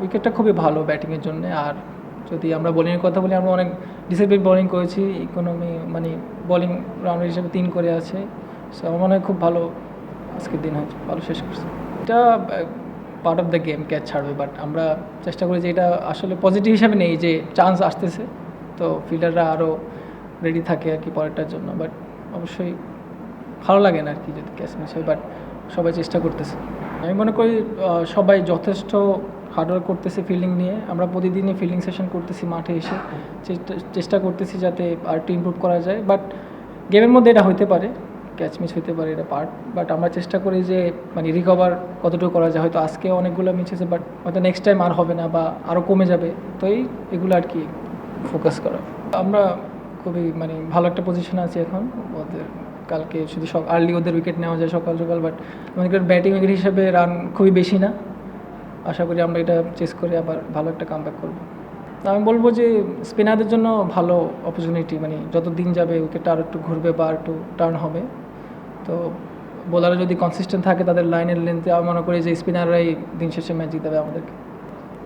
উইকেটটা খুবই ভালো ব্যাটিংয়ের জন্য। আর যদি আমরা বোলিংয়ের কথা বলি, আমরা অনেক ডিসিপ্লিন বোলিং করেছি। ইকোনমি মানে বোলিং রাউন্ডার হিসেবে তিন করে আছে। সো আমার মনে হয় খুব ভালো আজকের দিন হয়েছে। ভালো শেষ করছে। এটা part of the game catch ছাড়বে। বাট আমরা চেষ্টা করি যে এটা আসলে পজিটিভ হিসাবে নেই যে চান্স আসতেছে। তো ফিল্ডাররা আরও রেডি থাকে আর কি পরেরটার জন্য। বাট অবশ্যই ভালো লাগে না আর কি যদি ক্যাচ মিস হয়। বাট সবাই চেষ্টা করতেছে। আমি মনে করি সবাই যথেষ্ট হার্ডওয়ার্ক করতেছি ফিল্ডিং নিয়ে। আমরা প্রতিদিনই ফিল্ডিং সেশন করতেছি মাঠে এসে। চেষ্টা- করতেছি যাতে আর একটু ইমপ্রুভ করা যায়। বাট গেমের মধ্যে এটা হইতে পারে ক্যাচ মিস হইতে পারে এটা পার্ট বাট আমরা চেষ্টা করি যে মানে রিকভার কতটুকু করা যায়। হয়তো আজকে অনেকগুলো মিস হয়েছে বাট হয়তো নেক্সট টাইম আর হবে না বা আরও কমে যাবে। তো এই, এগুলো আর কি ফোকাস করা। আমরা খুবই মানে ভালো একটা পজিশনে আছি এখন। ওদের, কালকে শুধু আর্লি ওদের উইকেট নেওয়া যায় সকাল সকাল বাট করেন ব্যাটিং উইকেট হিসেবে রান খুবই বেশি না। আশা করি আমরা এটা চেস করে আবার ভালো একটা কাম ব্যাক করব আমি বলব যে স্পিনারদের জন্য ভালো অপরচুনিটি মানে যত দিন যাবে উইকেটটা আর একটু ঘুরবে বা একটু টার্ন হবে। তো বোলাররা যদি কনসিস্টেন্ট থাকে তাদের লাইনের লেন্থে আমি মনে করি যে স্পিনাররাই দিন শেষে ম্যাচ জিতাবে আমাদেরকে।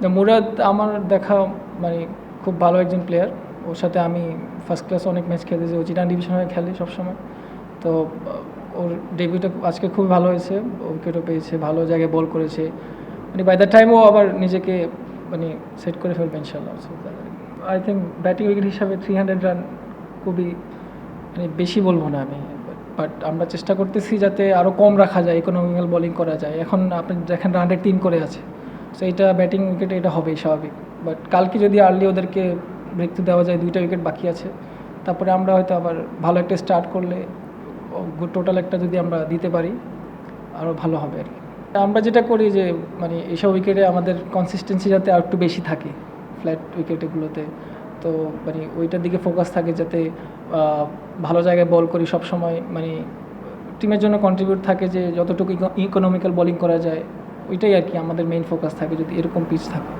মুরাদ আমার দেখা মানে খুব ভালো একজন প্লেয়ার ওর সাথে আমি ফার্স্ট ক্লাস অনেক ম্যাচ খেলেছি। ও চিটান ডিভিশন খেলে সবসময়। তো, ওর ডেবিউটা আজকে খুবই ভালো হয়েছে। উইকেটও পেয়েছে, ভালো জায়গায় বল করেছে। মানে বাই দ্য টাইম ও আবার নিজেকে মানে সেট করে ফেলবে ইনশাল্লাহ আই থিঙ্ক ব্যাটিং উইকেট হিসাবে থ্রি হান্ড্রেড রান খুবই মানে বেশি বলব না আমি বাট আমরা চেষ্টা করতেছি যাতে আরও কম রাখা যায় ইকোনমিক্যাল বোলিং করা যায়। এখন আপনি দেখেন রান রেট তিন করে আছে সো এইটা ব্যাটিং উইকেটে এটা হবেই স্বাভাবিক। বাট কালকে যদি আর্লি ওদেরকে থ্রু দেওয়া যায়, দুইটা উইকেট বাকি আছে, তারপরে আমরা হয়তো আবার ভালো একটা স্টার্ট করলে টোটাল একটা যদি আমরা দিতে পারি আরও ভালো হবে আর কি। আমরা যেটা করি যে মানে এইসব উইকেটে আমাদের কনসিস্টেন্সি যাতে আর একটু বেশি থাকে ফ্ল্যাট উইকেটগুলোতে তো মানে ওইটার দিকে ফোকাস থাকে যাতে ভালো জায়গায় বল করি সব সময় মানে টিমের জন্য কন্ট্রিবিউট থাকে যে, যতটুকু ইকোনমিক্যাল বোলিং করা যায়, ওইটাই আর কি আমাদের মেইন ফোকাস থাকে যদি এরকম পিচ থাকে।